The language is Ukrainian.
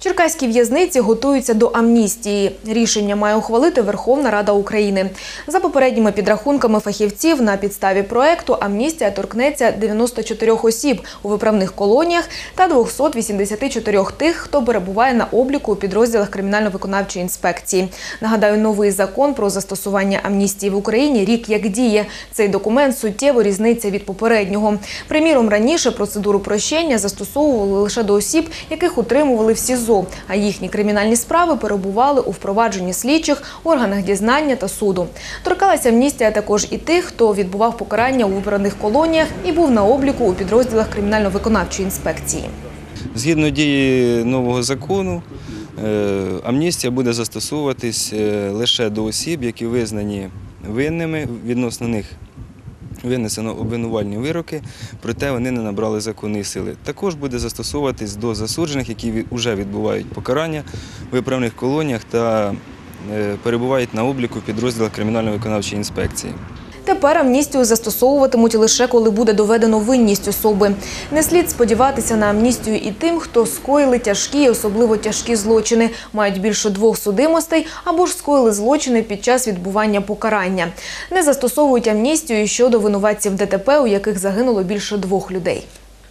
Черкаські в'язниці готуються до амністії. Рішення має ухвалити Верховна Рада України. За попередніми підрахунками фахівців, на підставі проекту амністія торкнеться 94 осіб у виправних колоніях та 284 тих, хто перебуває на обліку у підрозділах кримінально-виконавчої інспекції. Нагадаю, новий закон про застосування амністії в Україні рік як діє. Цей документ суттєво різниця від попереднього. Приміром, раніше процедуру прощення застосовували лише до осіб, яких утримували в СІЗО, а їхні кримінальні справи перебували у впровадженні слідчих, органах дізнання та суду. Торкалася амністія також і тих, хто відбував покарання у вибраних колоніях і був на обліку у підрозділах кримінально-виконавчої інспекції. Згідно дії нового закону, е, амністія буде застосовуватись е, лише до осіб, які визнані винними, відносно них винесено обвинувальні вироки, проте вони не набрали законної сили. Також буде застосовуватись до засуджених, які вже відбувають покарання в виправних колоніях та е, перебувають на обліку підрозділах кримінально-виконавчої інспекції. Тепер амністію застосовуватимуть лише коли буде доведено винність особи. Не слід сподіватися на амністію і тим, хто скоїли тяжкі, особливо тяжкі злочини, мають більше двох судимостей або ж скоїли злочини під час відбування покарання. Не застосовують амністію щодо винуватців ДТП, у яких загинуло більше двох людей.